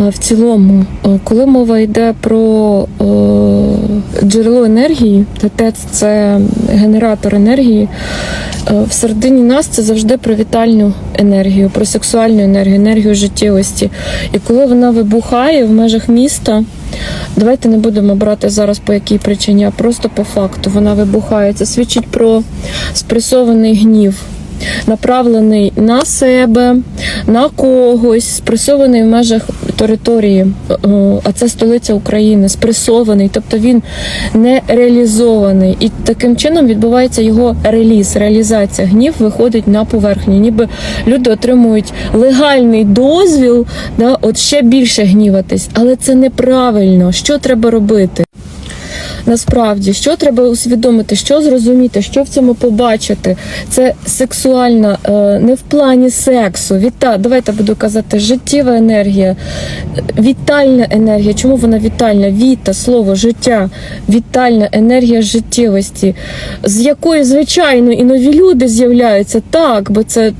А в цілому, е, коли мова йде про е, джерело енергії, то ТЕЦ це генератор енергії. е, Всередині нас це завжди про вітальну енергію, про сексуальну енергію, енергію життєвості. І коли вона вибухає в межах міста, давайте не будемо брати зараз по якій причині, а просто по факту вона вибухає. Це свідчить про спресований гнів направлений на себе, на когось, спресований в межах території, е, а це столиця України, спресований, тобто він не реалізований. І таким чином відбувається його реліз, реалізація. Гнів виходить на поверхню. Ніби люди отримують легальний дозвіл, да, от ще більше гніватись, але це неправильно. Що треба робити? Насправді, що треба усвідомити, що зрозуміти, що в цьому побачити. Це сексуальна, е, не в плані сексу. Віта, давайте буду казати, життєва енергія, вітальна енергія. Чому вона вітальна? Віта, слово, життя, вітальна енергія життєвості, з якої, звичайно, і нові люди з'являються так, бо це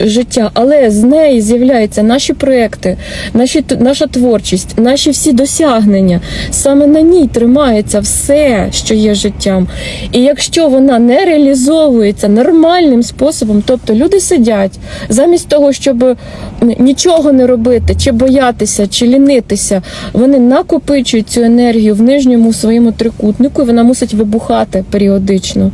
життя, але з неї з'являються наші проекти, наші наша творчість, наші всі досягнення. Саме на ній тримається все, що є життям. І якщо вона не реалізовується нормальним способом, тобто люди сидять замість того, щоб нічого не робити, чи боятися, чи лінитися, вони накопичують цю енергію в нижньому своєму трикутнику, і вона мусить вибухати періодично.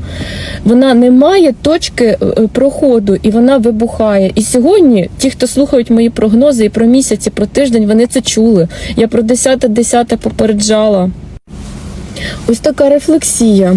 Вона не має точки е, проходу, і вона вибухає. І сьогодні ті, хто слухають мої прогнози і про місяць, і про тиждень, вони це чули. Я про 10-10 попереджала. Ось така рефлексія.